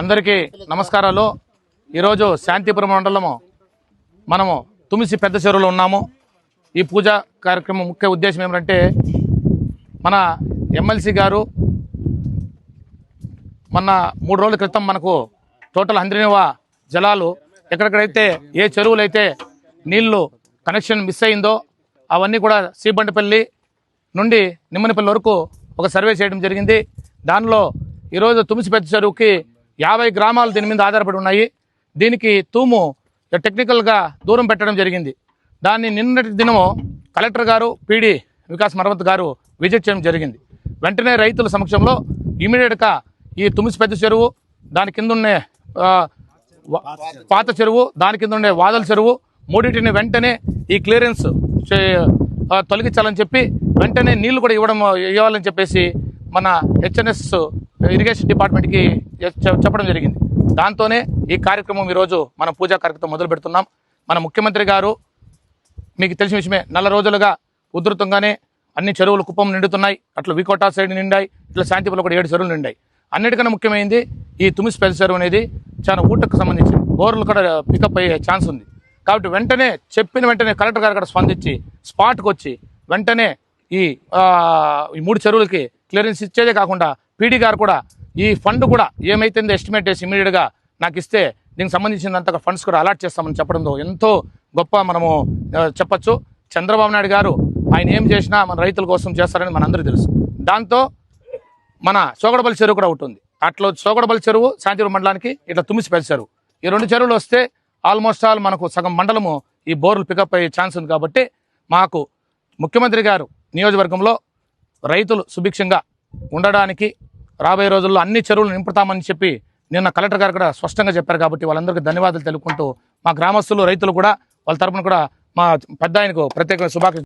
అందరికీ నమస్కారాలు. ఈరోజు శాంతిపురం మండలము మనము తుమిసి పెద్ద చెరువులో ఉన్నాము. ఈ పూజా కార్యక్రమం ముఖ్య ఉద్దేశం ఏమిటంటే మన ఎమ్మెల్సీ గారు మొన్న మూడు రోజుల క్రితం మనకు టోటల్ హంద్రినివా జలాలు ఎక్కడెక్కడైతే ఏ చెరువులైతే నీళ్ళు కనెక్షన్ మిస్ అయిందో అవన్నీ కూడా సీబండపల్లి నుండి నిమ్మనిపల్లి వరకు ఒక సర్వే చేయడం జరిగింది. దానిలో ఈరోజు తుమిసి పెద్ద చెరువుకి యాభై గ్రామాలు దీని మీద ఆధారపడి ఉన్నాయి. దీనికి తూము టెక్నికల్గా దూరం పెట్టడం జరిగింది. దాన్ని నిన్నటి దినము కలెక్టర్ గారు పీడి వికాస్ మరవత్ గారు విజిట్ చేయడం జరిగింది. వెంటనే రైతుల సమక్షంలో ఇమీడియట్గా ఈ తుమిసి పెద్ద చెరువు దాని కింద ఉండే వా- పాత చెరువు దాని కింద ఉండే వాదల చెరువు మూడింటిని వెంటనే ఈ క్లియరెన్స్ తొలగించాలని చెప్పి వెంటనే నీళ్ళు కూడా ఇవ్వడం ఇవ్వాలని చెప్పేసి మన హెచ్ఎన్ఎస్ ఇరిగేషన్ డిపార్ట్మెంట్కి చెప్పడం జరిగింది. దాంతోనే ఈ కార్యక్రమం ఈరోజు మనం పూజా కార్యక్రమం మొదలు పెడుతున్నాం. మన ముఖ్యమంత్రి గారు మీకు తెలిసిన విషయమే నెల రోజులుగా ఉధృతంగానే అన్ని చెరువులు కుప్పం నిండుతున్నాయి. అట్లా వికోటా సైడ్ నిండాయి ఇట్లా శాంతిపురం కూడా ఏడు చెరువులు నిండాయి. అన్నిటికన్నా ముఖ్యమైనది ఈ తుమిస్ పెద్ద చెరువు అనేది చాలా ఊటకు సంబంధించి బోర్లు కూడా పికప్ అయ్యే ఛాన్స్ ఉంది. కాబట్టి వెంటనే చెప్పిన వెంటనే కలెక్టర్ గారు కూడా స్పందించి స్పాట్కి వచ్చి వెంటనే ఈ ఈ మూడు చెరువులకి క్లియరెన్స్ ఇచ్చేదే కాకుండా పీడీ గారు కూడా ఈ ఫండ్ కూడా ఏమైతుందో ఎస్టిమేట్ చేసి ఇమీడియట్గా నాకు ఇస్తే దీనికి సంబంధించినంత ఫండ్స్ కూడా అలాట్ చేస్తామని చెప్పడంతో ఎంతో గొప్ప మనము చెప్పచ్చు. చంద్రబాబు నాయుడు గారు ఆయన ఏం చేసినా మన రైతుల కోసం చేస్తారని మనందరూ తెలుసు. దాంతో మన సోగడబల్ చెరువు కూడా ఉంటుంది అట్లా సోగడబల్ చెరువు శాంతిపురం మండలానికి ఇట్లా తుమ్మిసి పెంచారు. ఈ రెండు చెరువులు వస్తే ఆల్మోస్ట్ ఆల్ మనకు సగం మండలము ఈ బోర్లు పికప్ అయ్యే ఛాన్స్ ఉంది కాబట్టి మాకు ముఖ్యమంత్రి గారు నియోజకవర్గంలో రైతులు సుభిక్షంగా ఉండడానికి రాబోయే రోజుల్లో అన్ని చెరువులు నింపుతామని చెప్పి నిన్న కలెక్టర్ గారు కూడా స్పష్టంగా చెప్పారు కాబట్టి వాళ్ళందరికీ ధన్యవాదాలు తెలుపుకుంటూ మా గ్రామస్తులు రైతులు కూడా వాళ్ళ తరపున కూడా మా పెద్ద ఆయనకు ప్రత్యేక శుభాకాంక్షలు